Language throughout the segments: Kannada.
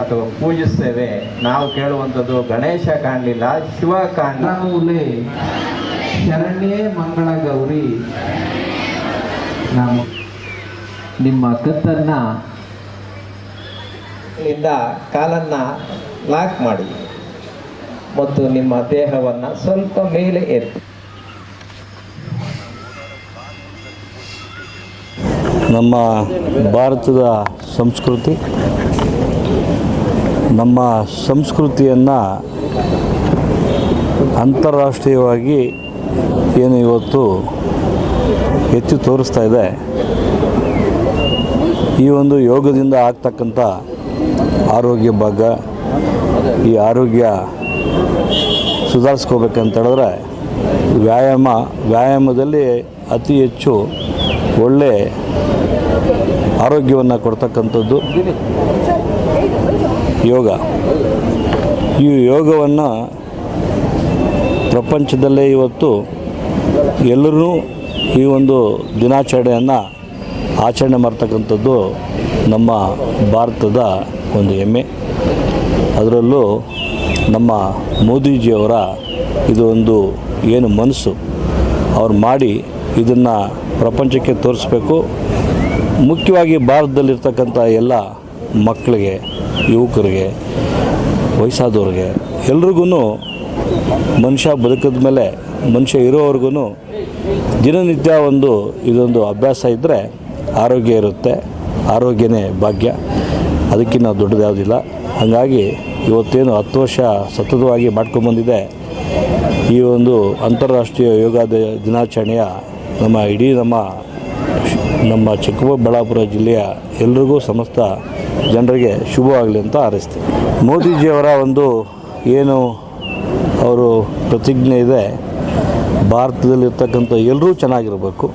ಅದು ಪೂಜಿಸ್ತೇವೆ. ನಾವು ಕೇಳುವಂಥದ್ದು ಗಣೇಶ ಕಾಣಲಿಲ್ಲ ಶಿವ ಕಾಣಲೆ ಶರಣ್ಯೇ ಮಂಗಳ ಗೌರಿ. ನಾವು ನಿಮ್ಮ ಕತ್ತನ್ನ ಇಂದ ಕಾಲನ್ನ ಲಾಕ್ ಮಾಡಿ ಮತ್ತು ನಿಮ್ಮ ದೇಹವನ್ನು ಸ್ವಲ್ಪ ಮೇಲೆ ಎತ್ತಿ. ನಮ್ಮ ಭಾರತದ ಸಂಸ್ಕೃತಿ, ನಮ್ಮ ಸಂಸ್ಕೃತಿಯನ್ನು ಅಂತಾರಾಷ್ಟ್ರೀಯವಾಗಿ ಏನು ಇವತ್ತು ಹೆಚ್ಚು ತೋರಿಸ್ತಾ ಇದೆ. ಈ ಒಂದು ಯೋಗದಿಂದ ಆಗ್ತಕ್ಕಂಥ ಆರೋಗ್ಯ ಭಾಗ, ಈ ಆರೋಗ್ಯ ಸುಧಾರಿಸ್ಕೋಬೇಕಂತ ಹೇಳಿದ್ರೆ ವ್ಯಾಯಾಮ, ವ್ಯಾಯಾಮದಲ್ಲಿ ಅತಿ ಹೆಚ್ಚು ಒಳ್ಳೆ ಆರೋಗ್ಯವನ್ನು ಕೊಡ್ತಕ್ಕಂಥದ್ದು ಯೋಗ. ಈ ಯೋಗವನ್ನು ಪ್ರಪಂಚದಲ್ಲೇ ಇವತ್ತು ಎಲ್ಲರೂ ಈ ಒಂದು ದಿನಾಚರಣೆಯನ್ನು ಆಚರಣೆ ಮಾಡ್ತಕ್ಕಂಥದ್ದು ನಮ್ಮ ಭಾರತದ ಒಂದು ಹೆಮ್ಮೆ. ಅದರಲ್ಲೂ ನಮ್ಮ ಮೋದಿಜಿಯವರ ಇದು ಒಂದು ಏನು ಮನಸ್ಸು. ಅವ್ರು ಮಾಡಿ ಇದನ್ನು ಪ್ರಪಂಚಕ್ಕೆ ತೋರಿಸ್ಬೇಕು. ಮುಖ್ಯವಾಗಿ ಭಾರತದಲ್ಲಿರ್ತಕ್ಕಂಥ ಎಲ್ಲ ಮಕ್ಕಳಿಗೆ, ಯುವಕರಿಗೆ, ವಯಸ್ಸಾದವ್ರಿಗೆ ಎಲ್ರಿಗೂ ಮನುಷ್ಯ ಬದುಕಿದ ಮೇಲೆ, ಮನುಷ್ಯ ಇರೋವರೆಗೂ ದಿನನಿತ್ಯ ಒಂದು ಇದೊಂದು ಅಭ್ಯಾಸ ಇದ್ದರೆ ಆರೋಗ್ಯ ಇರುತ್ತೆ, ಆರೋಗ್ಯನೇ ಭಾಗ್ಯ. ಅದಕ್ಕಿಂತ ದೊಡ್ಡದ್ಯಾವುದಿಲ್ಲ. ಹಾಗಾಗಿ ಇವತ್ತೇನು ಹತ್ತು ವರ್ಷ ಸತತವಾಗಿ ಮಾಡ್ಕೊಂಬಂದಿದೆ. ಈ ಒಂದು ಅಂತಾರಾಷ್ಟ್ರೀಯ ಯೋಗ ದಿನಾಚರಣೆಯ ನಮ್ಮ ಇಡೀ ನಮ್ಮ ನಮ್ಮ ಚಿಕ್ಕಬಳ್ಳಾಪುರ ಜಿಲ್ಲೆಯ ಎಲ್ರಿಗೂ ಸಮಸ್ತ ಜನರಿಗೆ ಶುಭವಾಗಲಿ ಅಂತ ಹಾರೈಸ್ತೀನಿ. ಮೋದಿಜಿಯವರ ಒಂದು ಏನು ಅವರು ಪ್ರತಿಜ್ಞೆ ಇದೆ, ಭಾರತದಲ್ಲಿರ್ತಕ್ಕಂಥ ಎಲ್ಲರೂ ಚೆನ್ನಾಗಿರಬೇಕು,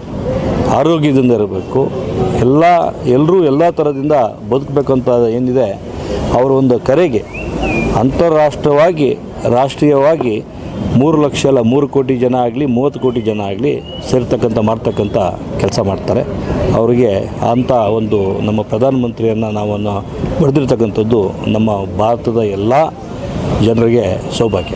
ಆರೋಗ್ಯದಿಂದ ಇರಬೇಕು, ಎಲ್ಲ ಎಲ್ಲರೂ ಎಲ್ಲ ಥರದಿಂದ ಬದುಕಬೇಕಂತ ಏನಿದೆ, ಅವರ ಒಂದು ಕರೆಗೆ ಅಂತಾರಾಷ್ಟ್ರವಾಗಿ, ರಾಷ್ಟ್ರೀಯವಾಗಿ ಮೂರು ಲಕ್ಷ ಅಲ್ಲ, ಮೂರು ಕೋಟಿ ಜನ ಆಗಲಿ, ಮೂವತ್ತು ಕೋಟಿ ಜನ ಆಗಲಿ ಸೇರ್ತಕ್ಕಂಥ ಮಾಡ್ತಕ್ಕಂಥ ಕೆಲಸ ಮಾಡ್ತಾರೆ. ಅವರಿಗೆ ಅಂಥ ಒಂದು ನಮ್ಮ ಪ್ರಧಾನಮಂತ್ರಿಯನ್ನು ನಾವನ್ನು ಬರೆದಿರ್ತಕ್ಕಂಥದ್ದು ನಮ್ಮ ಭಾರತದ ಎಲ್ಲ ಜನರಿಗೆ ಸೌಭಾಗ್ಯ.